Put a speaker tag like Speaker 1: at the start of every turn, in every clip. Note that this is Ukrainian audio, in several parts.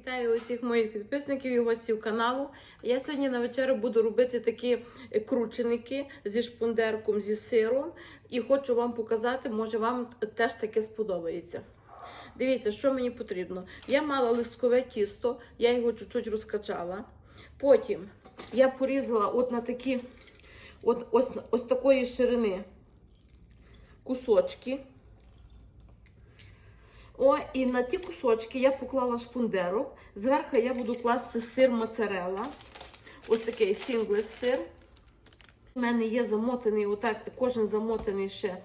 Speaker 1: Вітаю усіх моїх підписників і гостів каналу. Я сьогодні на вечерю буду робити такі е, крученики зі шпундерком, зі сиром. І хочу вам показати, може вам теж таке сподобається. Дивіться, що мені потрібно. Я мала листкове тісто, я його чуть-чуть розкачала. Потім я порізала от на такі, от ось, ось такої ширини кусочки. О, і на ті кусочки я поклала шпундерок. Зверху я буду класти сир моцарелла. Ось такий сінглес сир. У мене є замотаний, отак, кожен замотаний ще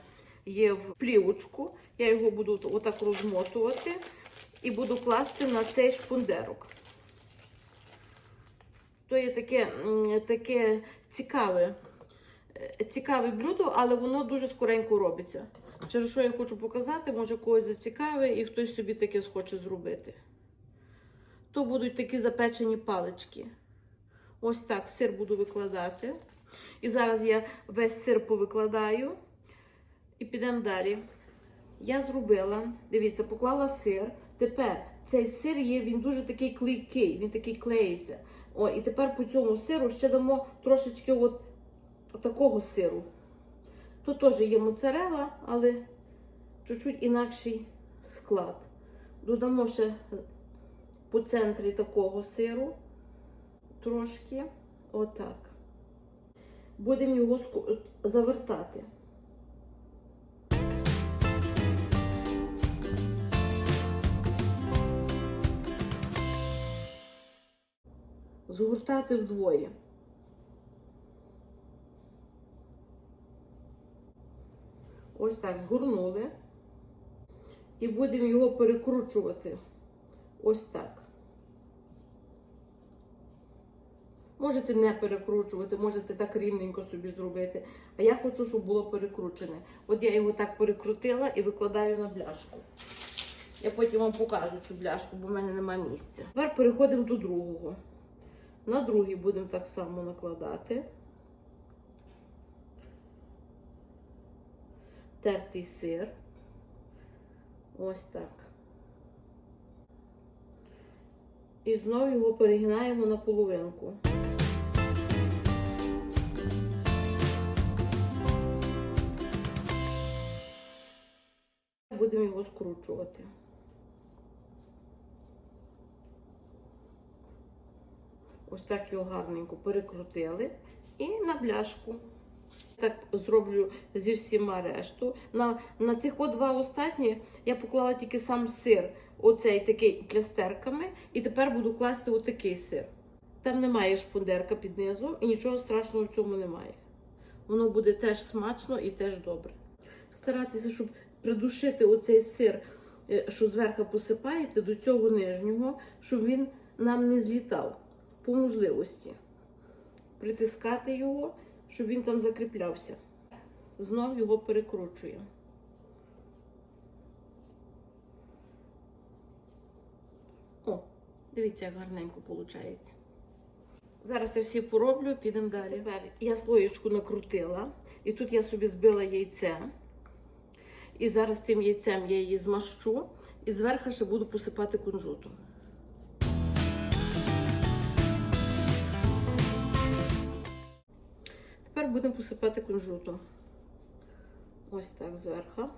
Speaker 1: є в плівочку. Я його буду отак розмотувати і буду класти на цей шпундерок. То є таке, таке цікаве, е, цікаве блюдо, але воно дуже скоренько робиться. Через що я хочу показати, може когось зацікавить і хтось собі таке схоче зробити. То будуть такі запечені палички. Ось так сир буду викладати. І зараз я весь сир повикладаю і підемо далі. Я зробила, дивіться, поклала сир. Тепер цей сир є, він дуже такий клейкий, він такий клеїться. О, і тепер по цьому сиру ще дамо трошечки от такого сиру. Тут теж є моцарела, але чуть-чуть інакший склад. Додамо ще по центрі такого сиру трошки. Отак. Будемо його завертати. Згортати вдвоє. Ось так згорнули. І будемо його перекручувати. Ось так. Можете не перекручувати, можете так рівненько собі зробити. А я хочу, щоб було перекручене. От я його так перекрутила і викладаю на бляшку. Я потім вам покажу цю бляшку, бо в мене немає місця. Тепер переходимо до другого. На другий будемо так само накладати. Тертий сир. Ось так. І знову його перегинаємо на половинку. Будемо його скручувати. Ось так його гарненько перекрутили і на бляшку. Так зроблю зі всіма решту. На, на цих от два останні я поклала тільки сам сир, оцей такий плястерками, і тепер буду класти отакий сир. Там немає шпундерка під низом і нічого страшного в цьому немає. Воно буде теж смачно і теж добре. Старатися, щоб придушити оцей сир, е, що зверху посипаєте, до цього нижнього, щоб він нам не злітав по можливості. Притискати його, щоб він там закріплявся. Знов його перекручую. О, дивіться, як гарненько виходить. Зараз я всі пороблю, підемо далі. Я слоєчку накрутила, і тут я собі збила яйце. І зараз тим яйцем я її змащу, і зверху ще буду посипати кунжутом. Тепер будемо посипати кунжутом. Ось так зверху.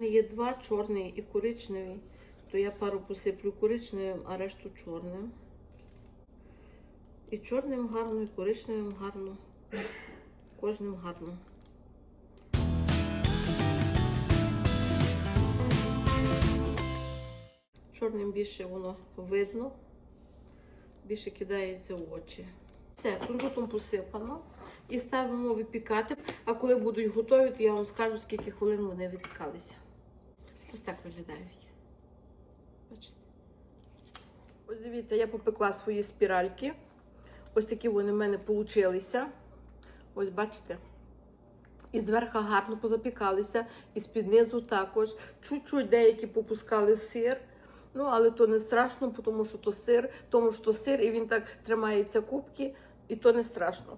Speaker 1: Є два чорний і коричневий, то я пару посиплю коричневим, а решту чорним. І чорним гарно, і коричневим гарно. Кожним гарно. Чорним більше воно видно, більше кидається в очі. Все, кунжутом посипано і ставимо випікати. А коли будуть готові, то я вам скажу, скільки хвилин вони випікалися. Ось так виглядають. Бачите? Ось дивіться, я попекла свої спіральки. Ось такі вони в мене получилися. Ось бачите. І зверху гарно позапікалися, і з-під низу також. Чуть-чуть деякі попускали сир. Ну, але то не страшно, тому що то сир, тому що то сир, і він так тримається кубки, і то не страшно.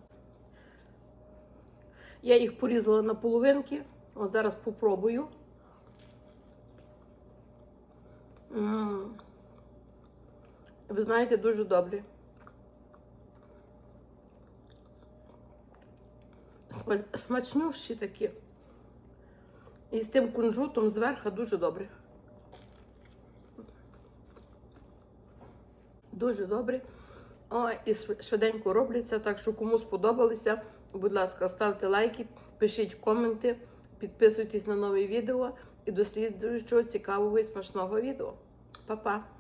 Speaker 1: Я їх порізала на половинки. От зараз попробую. М. Ви знаєте, дуже добрі. Сма- Смачнющі такі. І з тим кунжутом зверху дуже добре. Дуже добре. О, і швиденько робляться, так що кому сподобалися, будь ласка, ставте лайки, пишіть коменти, підписуйтесь на нові відео і до слідуючого цікавого і смачного відео. Па-па!